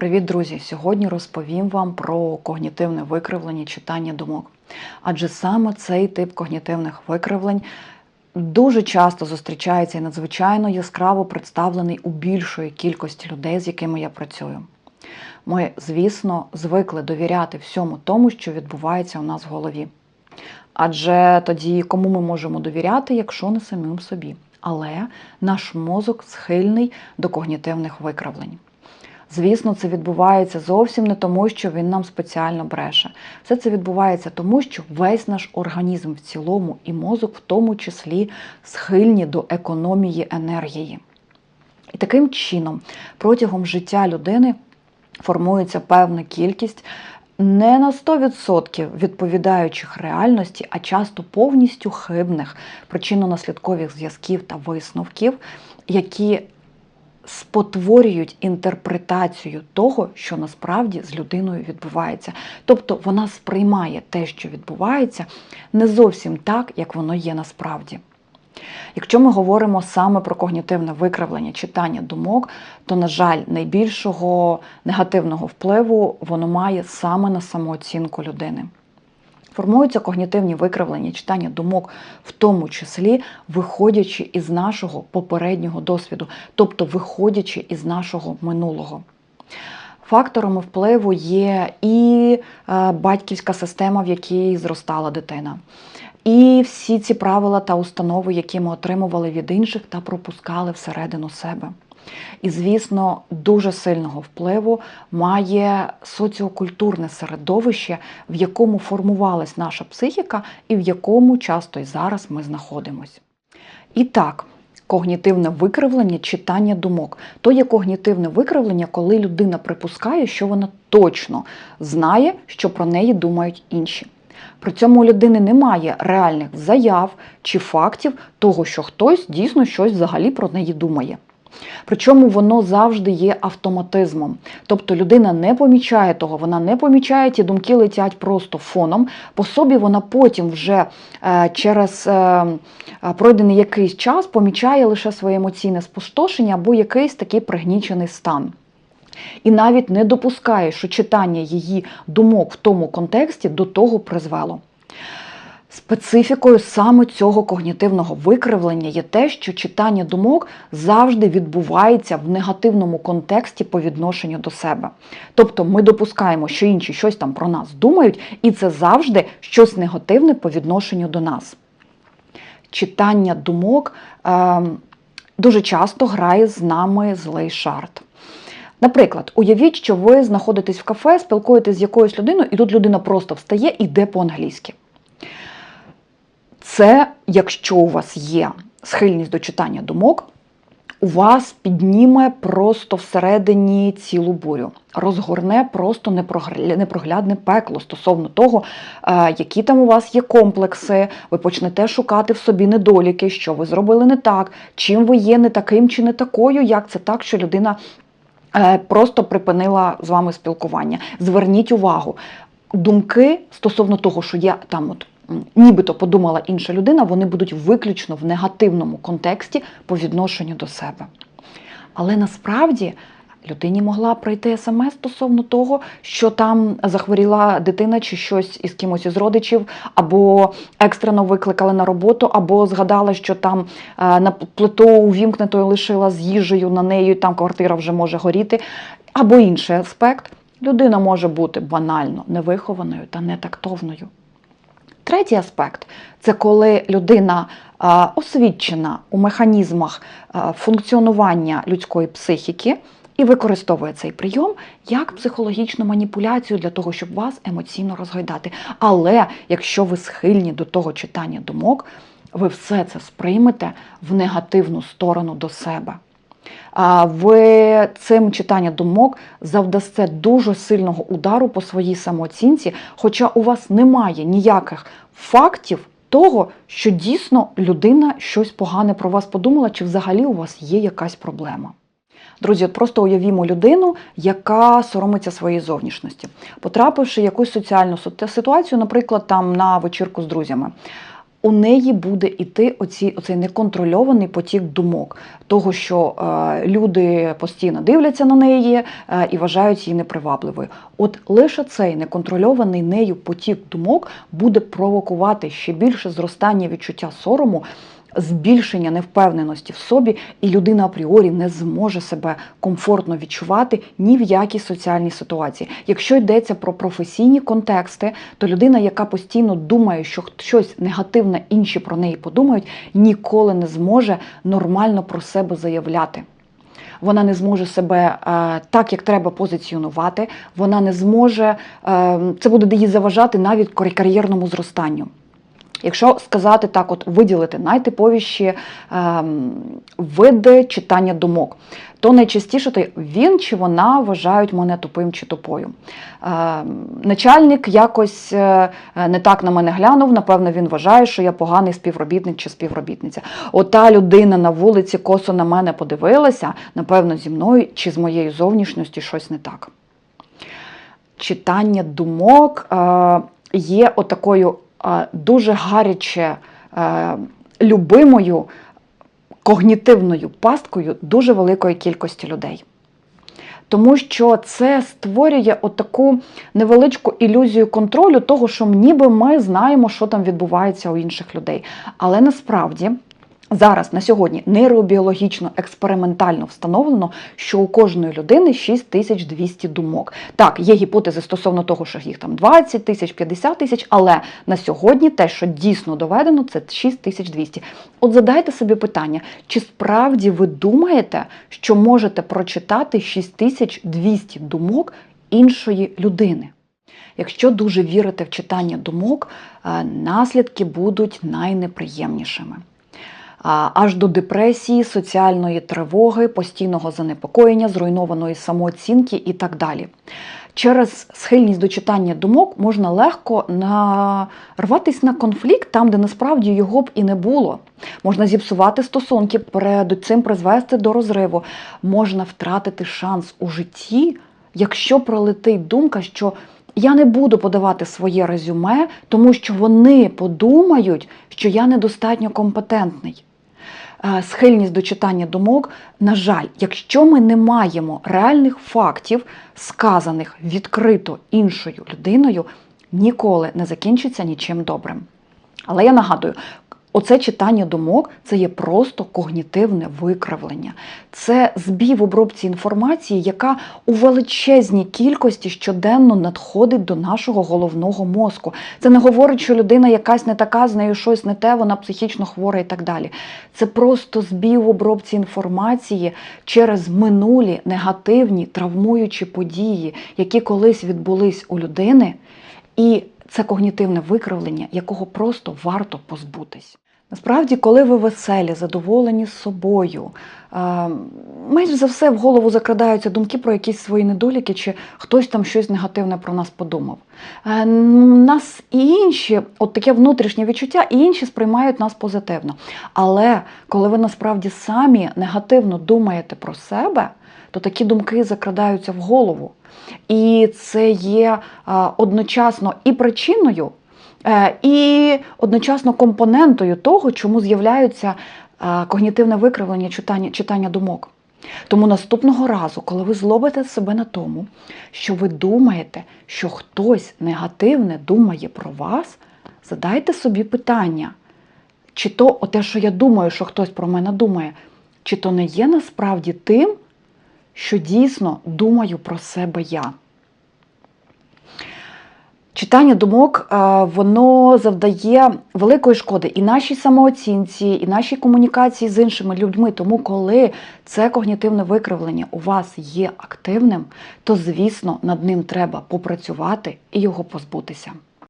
Привіт, друзі! Сьогодні розповім вам про когнітивне викривлення читання думок. Адже саме цей тип когнітивних викривлень дуже часто зустрічається і надзвичайно яскраво представлений у більшої кількості людей, з якими я працюю. Ми, звісно, звикли довіряти всьому тому, що відбувається у нас в голові. Адже тоді кому ми можемо довіряти, якщо не самим собі. Але наш мозок схильний до когнітивних викривлень. Звісно, це відбувається зовсім не тому, що він нам спеціально бреше. Все це відбувається тому, що весь наш організм в цілому і мозок, в тому числі, схильні до економії енергії. І таким чином, протягом життя людини формується певна кількість не на 100% відповідаючих реальності, а часто повністю хибних причинно-наслідкових зв'язків та висновків, які спотворюють інтерпретацію того, що насправді з людиною відбувається. Тобто вона сприймає те, що відбувається, не зовсім так, як воно є насправді. Якщо ми говоримо саме про когнітивне викривлення, читання думок, то, на жаль, найбільшого негативного впливу воно має саме на самооцінку людини. Формуються когнітивні викривлення, читання думок, в тому числі виходячи із нашого попереднього досвіду, тобто виходячи із нашого минулого. Факторами впливу є і е, батьківська система, в якій зростала дитина, і всі ці правила та установи, які ми отримували від інших та пропускали всередину себе. І, звісно, дуже сильного впливу має соціокультурне середовище, в якому формувалась наша психіка, і в якому часто і зараз ми знаходимося. І так, когнітивне викривлення читання думок. То є когнітивне викривлення, коли людина припускає, що вона точно знає, що про неї думають інші. При цьому у людини немає реальних заяв чи фактів того, що хтось дійсно щось взагалі про неї думає. Причому воно завжди є автоматизмом. Тобто людина не помічає того, вона не помічає, ті думки летять просто фоном. По собі вона потім вже е, через е, пройдений якийсь час помічає лише своє емоційне спустошення або якийсь такий пригнічений стан. І навіть не допускає, що читання її думок в тому контексті до того призвело. Специфікою саме цього когнітивного викривлення є те, що читання думок завжди відбувається в негативному контексті по відношенню до себе. Тобто ми допускаємо, що інші щось там про нас думають, і це завжди щось негативне по відношенню до нас. Читання думок е, дуже часто грає з нами злий жарт. Наприклад, уявіть, що ви знаходитесь в кафе, спілкуєтесь з якоюсь людиною, і тут людина просто встає і йде по-англійськи. Це, якщо у вас є схильність до читання думок, у вас підніме просто всередині цілу бурю, розгорне просто непроглядне пекло стосовно того, е, які там у вас є комплекси, ви почнете шукати в собі недоліки, що ви зробили не так, чим ви є не таким чи не такою, як це так, що людина е, просто припинила з вами спілкування. Зверніть увагу, думки стосовно того, що я там от нібито подумала інша людина, вони будуть виключно в негативному контексті по відношенню до себе. Але насправді людині могла прийти смс стосовно того, що там захворіла дитина чи щось із кимось із родичів, або екстрено викликали на роботу, або згадала, що там е, на плиту увімкнетою лишила з їжею на неї, там квартира вже може горіти, або інший аспект. Людина може бути банально невихованою та нетактовною. Третій аспект це коли людина освічена у механізмах функціонування людської психіки і використовує цей прийом як психологічну маніпуляцію для того, щоб вас емоційно розгойдати. Але якщо ви схильні до того читання думок, ви все це сприймете в негативну сторону до себе ви цим читанням думок завдасте дуже сильного удару по своїй самооцінці, хоча у вас немає ніяких фактів того, що дійсно людина щось погане про вас подумала, чи взагалі у вас є якась проблема. Друзі, от просто уявімо людину, яка соромиться своєї зовнішності, потрапивши в якусь соціальну ситуацію, наприклад, там на вечірку з друзями. У неї буде іти оці, оцей неконтрольований потік думок, того, що е, люди постійно дивляться на неї е, і вважають її непривабливою. От лише цей неконтрольований нею потік думок буде провокувати ще більше зростання відчуття сорому. Збільшення невпевненості в собі, і людина апріорі не зможе себе комфортно відчувати ні в якій соціальній ситуації. Якщо йдеться про професійні контексти, то людина, яка постійно думає, що щось негативне інші про неї подумають, ніколи не зможе нормально про себе заявляти. Вона не зможе себе е, так, як треба позиціонувати. Вона не зможе е, це буде їй заважати навіть кар'єрному зростанню. Якщо сказати так, от виділити найтиповіші е, види читання думок, то найчастіше то він чи вона вважають мене тупим чи тупою. Е, начальник якось е, не так на мене глянув, напевно, він вважає, що я поганий співробітник чи співробітниця. Ота людина на вулиці косо на мене подивилася, напевно, зі мною чи з моєю зовнішністю щось не так. Читання думок е, є отакою дуже гаряче любимою когнітивною пасткою дуже великої кількості людей. Тому що це створює отаку невеличку ілюзію контролю, того, що ніби ми знаємо, що там відбувається у інших людей. Але насправді. Зараз на сьогодні нейробіологічно експериментально встановлено, що у кожної людини 6200 думок. Так, є гіпотези стосовно того, що їх там 20 тисяч, 50 тисяч, але на сьогодні те, що дійсно доведено, це 6200. От задайте собі питання, чи справді ви думаєте, що можете прочитати 6200 думок іншої людини? Якщо дуже вірите в читання думок, е, наслідки будуть найнеприємнішими аж до депресії, соціальної тривоги, постійного занепокоєння, зруйнованої самооцінки і так далі. Через схильність до читання думок можна легко нарватися на конфлікт там, де насправді його б і не було. Можна зіпсувати стосунки, перед цим призвести до розриву, можна втратити шанс у житті, якщо пролетить думка, що я не буду подавати своє резюме, тому що вони подумають, що я недостатньо компетентний. Е, схильність до читання думок, на жаль, якщо ми не маємо реальних фактів, сказаних відкрито іншою людиною, ніколи не закінчиться нічим добрим. Але я нагадую, Оце читання думок це є просто когнітивне викривлення. Це збій в обробці інформації, яка у величезній кількості щоденно надходить до нашого головного мозку. Це не говорить, що людина якась не така, з нею щось не те, вона психічно хвора і так далі. Це просто збій в обробці інформації через минулі негативні травмуючі події, які колись відбулись у людини. І це когнітивне викривлення, якого просто варто позбутись. Насправді, коли ви веселі, задоволені собою, майже за все в голову закрадаються думки про якісь свої недоліки, чи хтось там щось негативне про нас подумав. Е, нас і інші, от таке внутрішнє відчуття, і інші сприймають нас позитивно. Але коли ви насправді самі негативно думаєте про себе, то такі думки закрадаються в голову. І це є одночасно і причиною, і одночасно компонентою того, чому з'являються когнітивне викривлення читання, читання думок. Тому наступного разу, коли ви злобите себе на тому, що ви думаєте, що хтось негативне думає про вас, задайте собі питання, чи то те, що я думаю, що хтось про мене думає, чи то не є насправді тим, що дійсно думаю про себе я. Читання думок воно завдає великої шкоди і нашій самооцінці, і нашій комунікації з іншими людьми. Тому, коли це когнітивне викривлення у вас є активним, то, звісно, над ним треба попрацювати і його позбутися.